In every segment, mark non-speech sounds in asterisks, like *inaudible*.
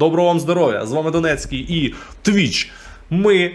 Доброго вам здоров'я! З вами Донецький і Twitch. Ми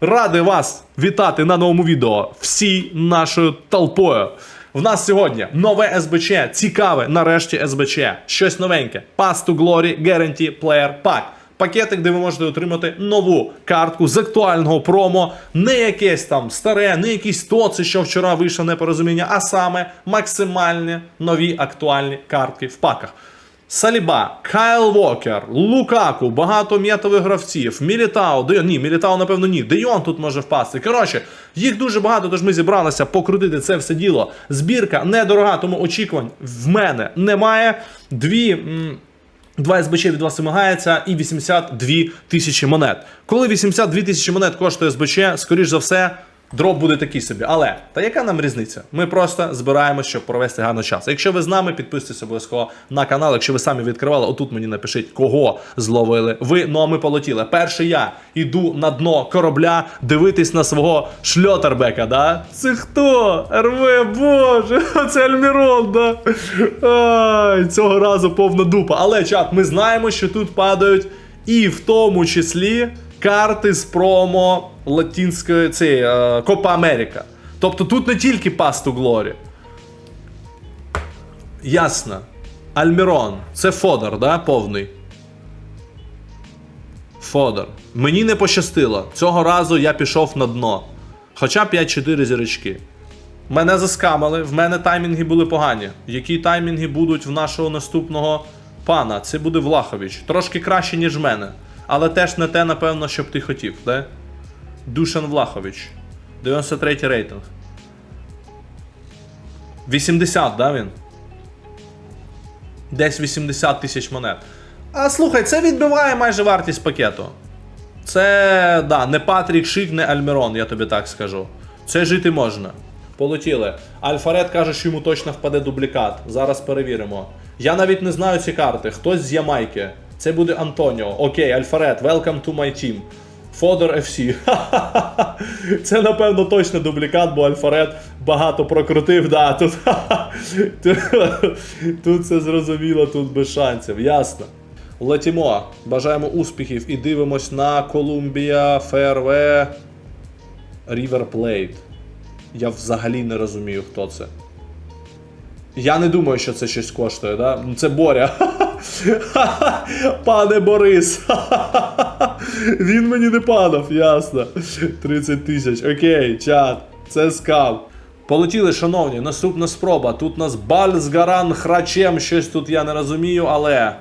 раді вас вітати на новому відео всій нашою толпою. В нас сьогодні нове СБЧ, цікаве нарешті СБЧ. Щось новеньке. Pass to Glory Guarantee Player Pack. Пакетик, де ви можете отримати нову картку з актуального промо, не якесь там старе, не якісь тоци, що вчора вийшло непорозуміння, а саме максимальні нові актуальні картки в паках. Саліба, Кайл Вокер, Лукаку, багато м'ятових гравців, Мілітау, Де... ні, Мілітау, напевно, ні. Дейон тут може впасти. Коротше, їх дуже багато, тож ми зібралися покрутити це все діло. Збірка недорога, тому очікувань в мене немає. Дві. м, Два СБЧ від вас вимагається і 82 тисячі монет. Коли 82 тисячі монет коштує СБЧ, скоріш за все, дроп буде такий собі. Але та яка нам різниця? Ми просто збираємося, щоб провести гарний час. Якщо ви з нами, підписуйтесь обов'язково на канал. Якщо ви самі відкривали, отут мені напишіть, кого зловили. Ви, ну а ми полетіли. Перший я іду на дно корабля дивитись на свого шльотербека, да? Це хто? РВ, боже, *laughs* це Альмірон, да? Ай, цього разу повна дупа. Але чат, ми знаємо, що тут падають і в тому числі карти з промо латинської цієї е, Копа Америка. Тобто тут не тільки to Glory. Ясно. Альмірон. Це Фодор, да? Повний. Фодор. Мені не пощастило. Цього разу я пішов на дно. Хоча 5-4 зірочки. Мене заскамали, в мене таймінги були погані. Які таймінги будуть в нашого наступного пана? Це буде Влахович. Трошки краще, ніж в мене. Але теж не те, напевно, що б ти хотів, де? Душан Влахович. 93 рейтинг. 80, да, він? Десь 80 тисяч монет. А слухай, це відбиває майже вартість пакету. Це, да, не Патрік Шик, не Альмірон, я тобі так скажу. Це жити можна. Полетіли. Альфарет каже, що йому точно впаде дублікат. Зараз перевіримо. Я навіть не знаю ці карти. Хтось з Ямайки. Це буде Антоніо. Окей, Альфарет, welcome to my team. Фодор FC. *laughs* Це, напевно, точно дублікат, бо Альфарет багато прокрутив. Да, тут, *laughs* тут, це зрозуміло, тут без шансів. Ясно. Летімо. Бажаємо успіхів і дивимось на Колумбія, ФРВ, River Plate. Я взагалі не розумію, хто це. Я не думаю, що це щось коштує, да? Це Боря. *laughs* *laughs* Пане Борис. *laughs* Він мені не падав, ясно. 30 тисяч. Окей, чат. Це скам. Полетіли, шановні, наступна спроба. Тут нас Бальзгаран Храчем, щось тут я не розумію, але.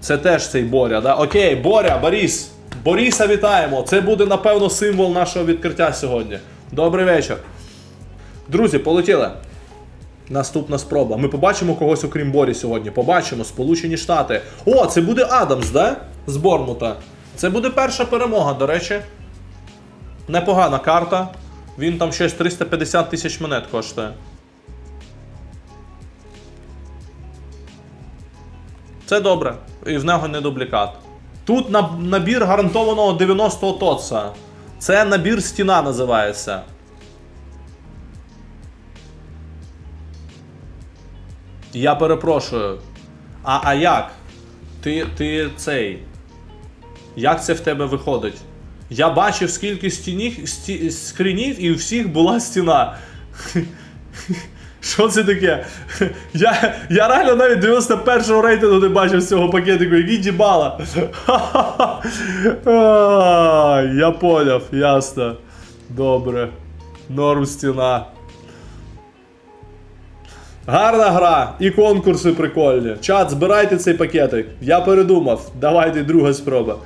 Це теж цей Боря, да? Окей, Боря, Борис. Бориса вітаємо. Це буде, напевно, символ нашого відкриття сьогодні. Добрий вечір. Друзі, полетіли. Наступна спроба. Ми побачимо когось окрім Борі сьогодні. Побачимо Сполучені Штати. О, це буде Адамс, да? З Бормута. Це буде перша перемога, до речі. Непогана карта. Він там щось 350 тисяч монет коштує. Це добре. І в нього не дублікат. Тут на- набір гарантованого 90-го тоца. Це набір стіна називається. Я перепрошую. А, а як? Ти, ти цей. Як це в тебе виходить? Я бачив, скільки стіні, сті, скринів, і у всіх була стіна. Що це таке? Я, я реально навіть 91-го рейтингу не бачив з цього пакетику, який дібала. *laughs* Я поняв, ясно. Добре. Норм стіна. Гарна гра і конкурси прикольні. Чат, збирайте цей пакетик. Я передумав. Давайте друга спроба.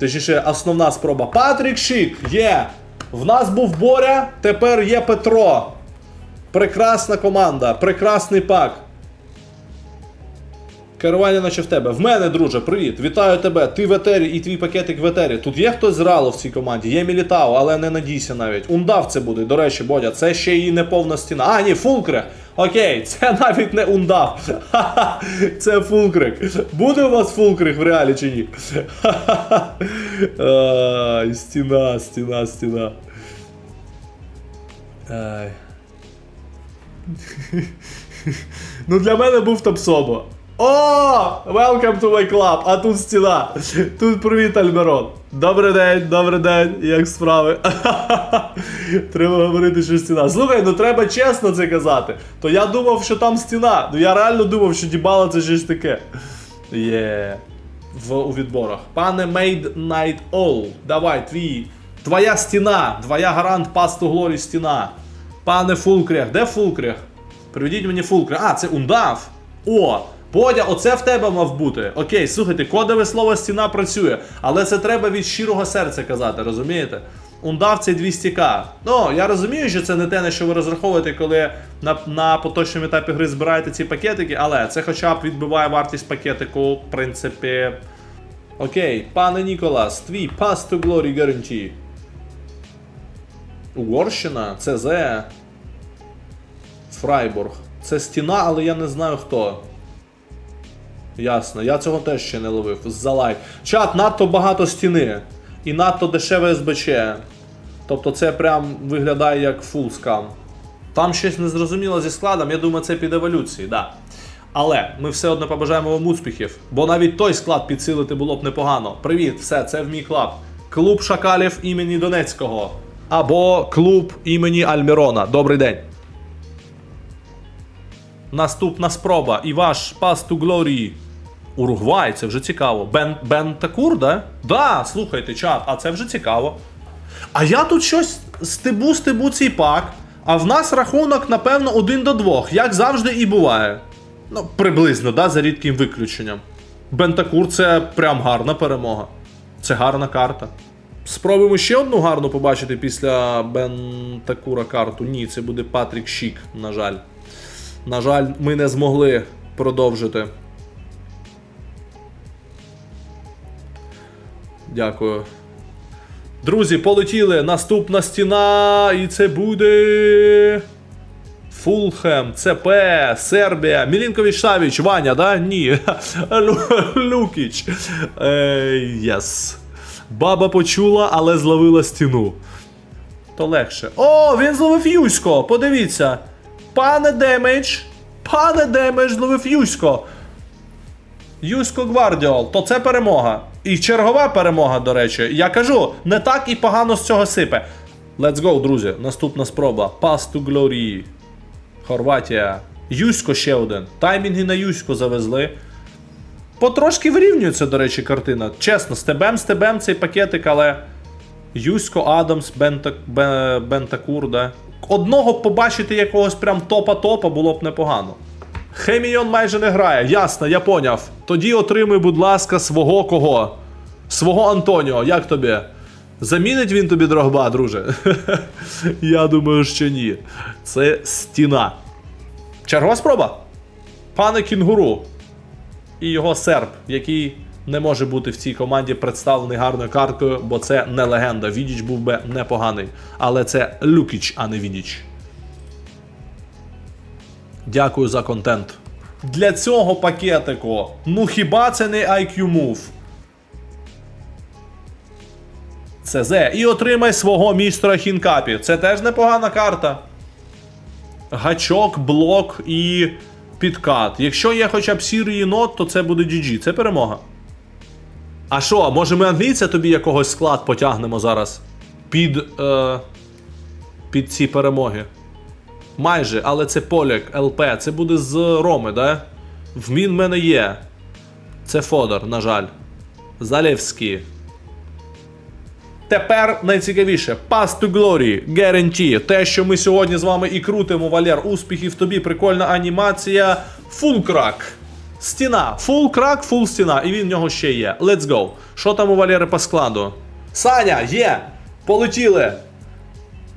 Точніше, основна спроба. Патрік Шик є. В нас був Боря, тепер є Петро. Прекрасна команда, прекрасний пак. Керування наче в тебе. В мене, друже, привіт. Вітаю тебе. Ти в етері і твій пакетик в етері. Тут є хтось з Рало в цій команді, є Мілітао, але не надійся навіть. Ундав це буде, до речі, Бодя, це ще і не повна стіна. А, ні, фулкре. Окей, це навіть не ундав. Ха-ха, *laughs* Це фулкрик. Буде у вас фулкрик в реалі чи ні? *laughs* Ай, стіна, стіна, стіна. *laughs* Ну для мене був Топсобо. О! Welcome to my club! А тут стіна. Тут привіт, Альмерон. Добрий день, добрий день, як справи? *laughs* треба говорити, що стіна. Слухай, ну треба чесно це казати. То я думав, що там стіна. Ну я реально думав, що дібала це щось таке. Є. В у відборах. Пане Made Night All, давай, твій. Твоя стіна, твоя гарант пасту Глорі стіна. Пане Фулкрях, де Фулкрях? Приведіть мені Фулкрях. А, це ундав. О! Бодя, оце в тебе мав бути. Окей, слухайте, кодове слово стіна працює, але це треба від щирого серця казати, розумієте? Ундав це 200к. Ну, я розумію, що це не те, на що ви розраховуєте, коли на, на поточному етапі гри збираєте ці пакетики, але це хоча б відбиває вартість пакетику, в принципі. Окей, пане Ніколас, твій Pass to Glory Guarantee. Угорщина, ЦЗ. Фрайбург. Це стіна, але я не знаю хто. Ясно, я цього теж ще не ловив. За лайк. Чат, надто багато стіни. І надто дешеве СБЧ. Тобто це прям виглядає як фул скам. Там щось незрозуміло зі складом, я думаю, це під еволюції, да. Але ми все одно побажаємо вам успіхів, бо навіть той склад підсилити було б непогано. Привіт, все, це в мій клаб. Клуб шакалів імені Донецького. Або клуб імені Альмірона. Добрий день. Наступна спроба. І ваш Pass to Glory. Уругвай, це вже цікаво. Бен, Бен Такур, да? Да, слухайте, чат, а це вже цікаво. А я тут щось стебу стебу цей пак, а в нас рахунок, напевно, один до двох, як завжди і буває. Ну, приблизно, да, за рідким виключенням. Бентакур це прям гарна перемога. Це гарна карта. Спробуємо ще одну гарну побачити після Бентакура карту. Ні, це буде Патрік Шік, на жаль. На жаль, ми не змогли продовжити. Дякую. Друзі, полетіли. Наступна стіна, і це буде. Фулхем, ЦП, Сербія, Мілінкович Савіч, Ваня, да? Ні. *laughs* Люкіч. Єс. Баба почула, але зловила стіну. То легше. О, він зловив Юсько! Подивіться. Пане Демедж. Пане Демедж зловив Юсько. Юсько Гвардіол, то це перемога. І чергова перемога, до речі. Я кажу, не так і погано з цього сипе. Let's go, друзі. Наступна спроба. Pass to Glory. Хорватія. Юсько ще один. Таймінги на Юсько завезли. Потрошки вирівнюється, до речі, картина. Чесно, стебем, стебем цей пакетик, але. Юсько, Адамс, Бента, Бе- Бентакур, да. Одного побачити якогось прям топа-топа було б непогано. Хемійон майже не грає, ясно, я поняв. Тоді отримуй, будь ласка, свого кого? Свого Антоніо, як тобі? Замінить він тобі дрогба, друже? *laughs* я думаю, що ні. Це стіна. Чергова спроба. Пане кінгуру. І його серб, який не може бути в цій команді представлений гарною карткою, бо це не легенда. Відіч був би непоганий. Але це Люкіч, а не Відіч. Дякую за контент. Для цього пакетику. Ну хіба це не IQ Move? ЦЗ. І отримай свого містера Хінкапі. Це теж непогана карта. Гачок, блок і підкат. Якщо є хоча б сірий єнот, то це буде GG. Це перемога. А що, може ми англійця тобі якогось склад потягнемо зараз? Під. Е, під ці перемоги. Майже, але це поляк, ЛП. Це буде з Роми, да? Вмін в мене є. Це Фодор, на жаль. Залевський. Тепер найцікавіше. Pass to Glory, Guarantee. Те, що ми сьогодні з вами і крутимо, Валер. Успіхів тобі, прикольна анімація. Crack. Стіна. Full crack, full стіна. І він в нього ще є. Let's go. Що там у Валери по складу? Саня, є! Полетіли!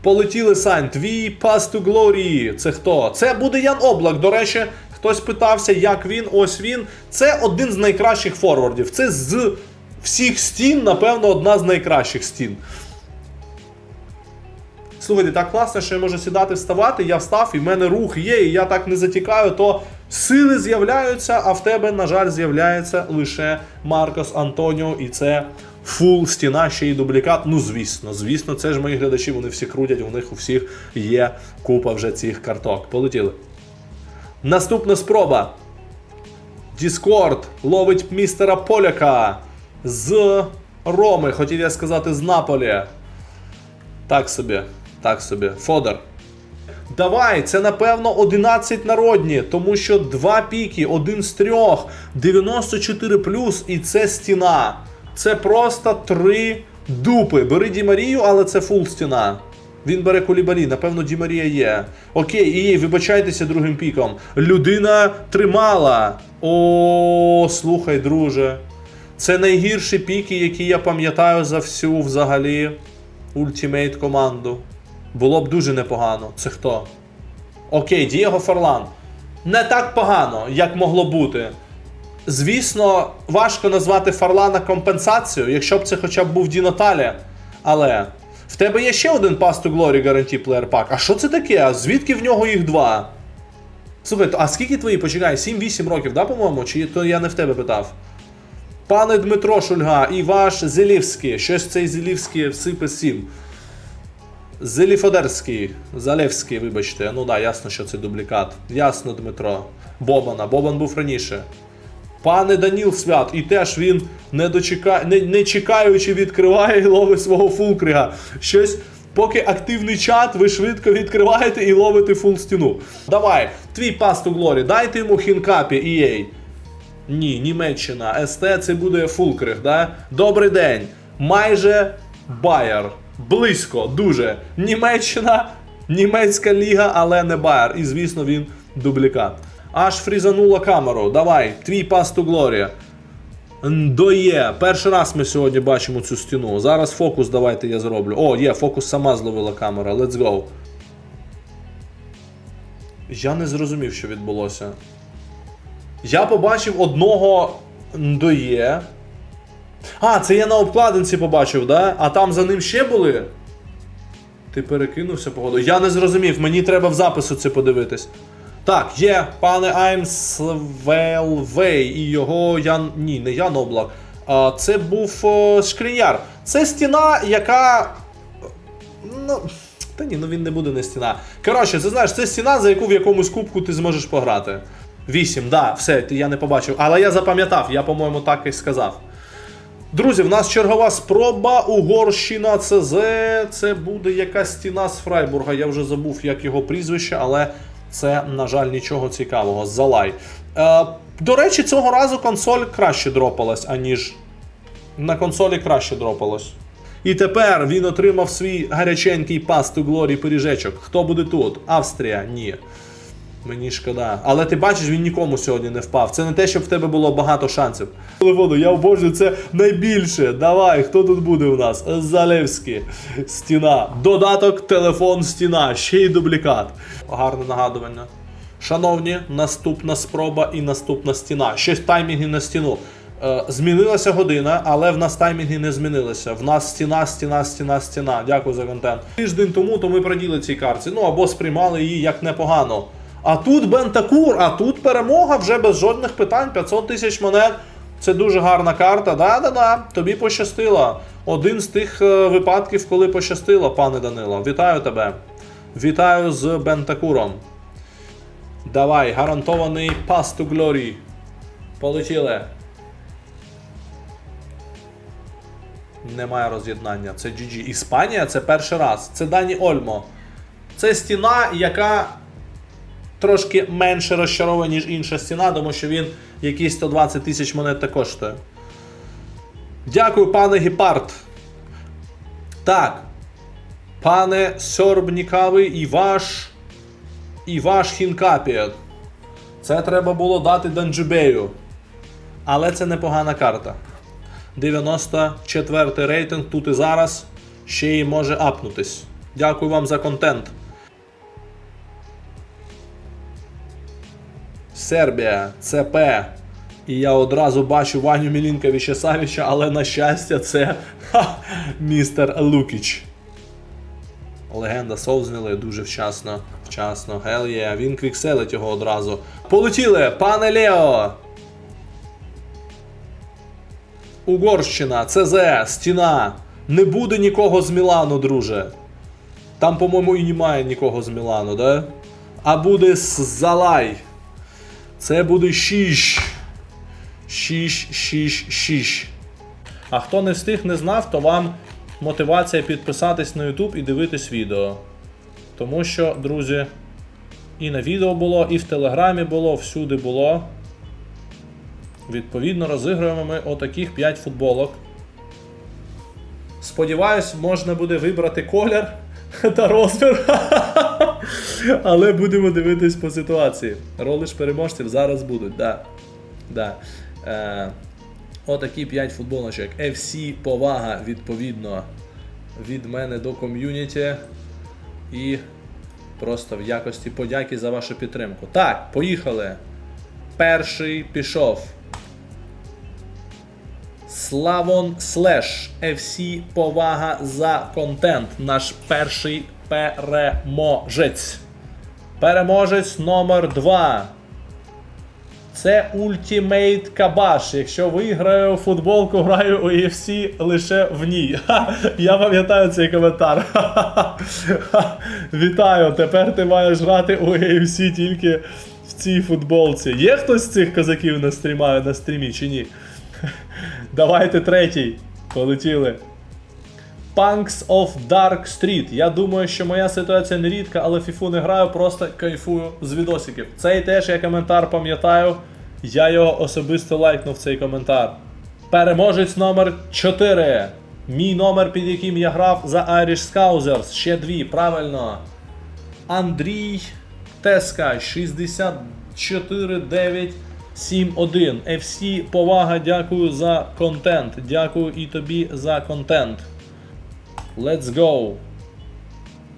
Полетіли, Сань, твій Pass to Glory. Це хто? Це буде Ян Облак. До речі, хтось питався, як він. Ось він. Це один з найкращих форвардів. Це з всіх стін, напевно, одна з найкращих стін. Слухайте, так класно, що я можу сідати, вставати. Я встав, і в мене рух є, і я так не затікаю, то сили з'являються, а в тебе, на жаль, з'являється лише Маркос Антоніо, і це фул стіна, ще й дублікат. Ну, звісно, звісно, це ж мої глядачі, вони всі крутять, у них у всіх є купа вже цих карток. Полетіли. Наступна спроба. Діскорд ловить містера Поляка з Роми, хотів я сказати, з Наполі. Так собі, так собі. Фодор. Давай, це напевно 11 народні, тому що два піки, один з трьох, 94 і це стіна. Це просто три дупи. Бери Ді Марію, але це фул стіна. Він бере Кулібалі, напевно, Ді Марія є. Окей, і вибачайтеся другим піком. Людина тримала. О, слухай, друже. Це найгірші піки, які я пам'ятаю за всю взагалі ультимейт команду. Було б дуже непогано. Це хто? Окей, Дієго Форлан. Не так погано, як могло бути. Звісно, важко назвати Фарлана компенсацією, якщо б це хоча б був Ді Наталі. Але в тебе є ще один to Glory Guarantee Player Pack. А що це таке? А звідки в нього їх два? Слухай, а скільки твої? Почекай, 7-8 років, да, по-моєму? Чи то я не в тебе питав? Пане Дмитро Шульга і ваш Зелівський. Щось цей Зелівський всипе 7. Зеліфодерський, Залевський, вибачте. Ну да, ясно, що це дублікат. Ясно, Дмитро. Бобана. Бобан був раніше. Пане Даніл Свят, і теж він не дочека... не, не чекаючи відкриває і ловить свого фулкрига. Щось. Поки активний чат, ви швидко відкриваєте і ловите фул стіну. Давай, твій пас ту Глорі, дайте йому хінкапі EA. Ні, Німеччина. СТ це буде Фулкрих, да? Добрий день. Майже Байер. Близько, дуже. Німеччина, німецька ліга, але не Байер. І звісно, він дублікат. Аж фрізанула камеру. Давай, твій пас ту Глорія. Доє. Перший раз ми сьогодні бачимо цю стіну. Зараз фокус давайте я зроблю. О, є, фокус сама зловила камера. Let's go. Я не зрозумів, що відбулося. Я побачив одного Ндоє. А, це я на обкладинці побачив, да? А там за ним ще були? Ти перекинувся, походу. Я не зрозумів, мені треба в запису це подивитись. Так, є, пане Аймсвелвей і його Ян. Ні, не Ян Облак. А, це був о, Шкріняр. Це стіна, яка. Ну. Та ні, ну він не буде не стіна. Коротше, це знаєш, це стіна, за яку в якомусь кубку ти зможеш пограти. Вісім, да, все, я не побачив. Але я запам'ятав, я, по-моєму, так і сказав. Друзі, в нас чергова спроба. Угорщина ЦЗ. Це буде якась стіна з Фрайбурга. Я вже забув, як його прізвище, але це, на жаль, нічого цікавого. Залай. Е, до речі, цього разу консоль краще дропалась, аніж на консолі краще дропалось. І тепер він отримав свій гаряченький пас ту Глорі пиріжечок. Хто буде тут? Австрія? Ні. Мені шкода. Але ти бачиш, він нікому сьогодні не впав. Це не те, щоб в тебе було багато шансів. Телефону, я обожнюю, це найбільше. Давай, хто тут буде у нас? Залевський. Стіна. Додаток, телефон, стіна. Ще й дублікат. Гарне нагадування. Шановні, наступна спроба і наступна стіна. Щось таймінги на стіну. Е, змінилася година, але в нас таймінги не змінилися. В нас стіна, стіна, стіна, стіна. Дякую за контент. Тиждень тому то ми проділи цій карті. Ну або сприймали її як непогано. А тут Бентакур, а тут перемога вже без жодних питань. 500 тисяч монет. Це дуже гарна карта. Да-да-да, тобі пощастило. Один з тих е, випадків, коли пощастило, пане Данило. Вітаю тебе. Вітаю з Бентакуром. Давай, гарантований пас to glory. Полетіли. Немає роз'єднання. Це GG. Іспанія це перший раз. Це Дані Ольмо. Це стіна, яка трошки менше розчарована, ніж інша стіна, тому що він якісь 120 тисяч монет та коштує. Дякую, пане Гепард. Так. Пане Сьорбнікавий і ваш. І ваш Хінкапіет. Це треба було дати Данджубею. Але це непогана карта. 94 рейтинг тут і зараз. Ще й може апнутись. Дякую вам за контент. Сербія, ЦП. І я одразу бачу Ваню Мілінковича Савіча, але на щастя, це ха, містер Лукіч. Легенда совзняли дуже вчасно. Вчасно. Yeah. Він квікселить його одразу. Полетіли, пане Лео! Угорщина, ЦЗ, стіна. Не буде нікого з Мілану, друже. Там, по-моєму, і немає нікого з Мілану, да? А буде Залай. Це буде Шіш. 6, 6, 6. А хто не встиг, не знав, то вам мотивація підписатись на YouTube і дивитись відео. Тому що, друзі, і на відео було, і в Телеграмі було, всюди було. Відповідно, розігруємо ми отаких 5 футболок. Сподіваюсь, можна буде вибрати колір *laughs* та розмір. Але будемо дивитись по ситуації. Ролиш переможців зараз будуть, да. Да. Е, отакі 5 футболочок. FC повага, відповідно, від мене до ком'юніті. І просто в якості подяки за вашу підтримку. Так, поїхали. Перший пішов. Славон Слеш. FC повага за контент. Наш перший переможець. Переможець номер 2. Це Ultimate Кабаш. Якщо виграю футболку, граю у UFC лише в ній. Ха, я пам'ятаю цей коментар. Ха, Вітаю! Тепер ти маєш грати у UFC тільки в цій футболці. Є хтось з цих козаків на стрімі, на стрімі чи ні? Давайте третій. Полетіли. Punks of Dark Street. Я думаю, що моя ситуація не рідка, але фіфу не граю, просто кайфую з відосиків. Цей теж я коментар пам'ятаю. Я його особисто лайкнув цей коментар. Переможець номер 4. Мій номер, під яким я грав за Irish Scousers. Ще дві, правильно. Андрій Теска 64971. FC повага, дякую за контент. Дякую і тобі за контент. Let's go.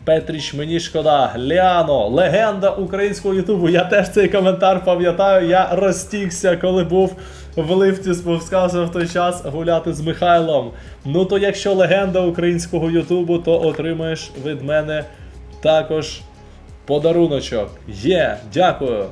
Петріч, мені шкода. Ліано, легенда українського Ютубу. Я теж цей коментар пам'ятаю. Я розтікся, коли був в лифті, спускався в той час гуляти з Михайлом. Ну то якщо легенда українського Ютубу, то отримаєш від мене також подаруночок. Є, дякую.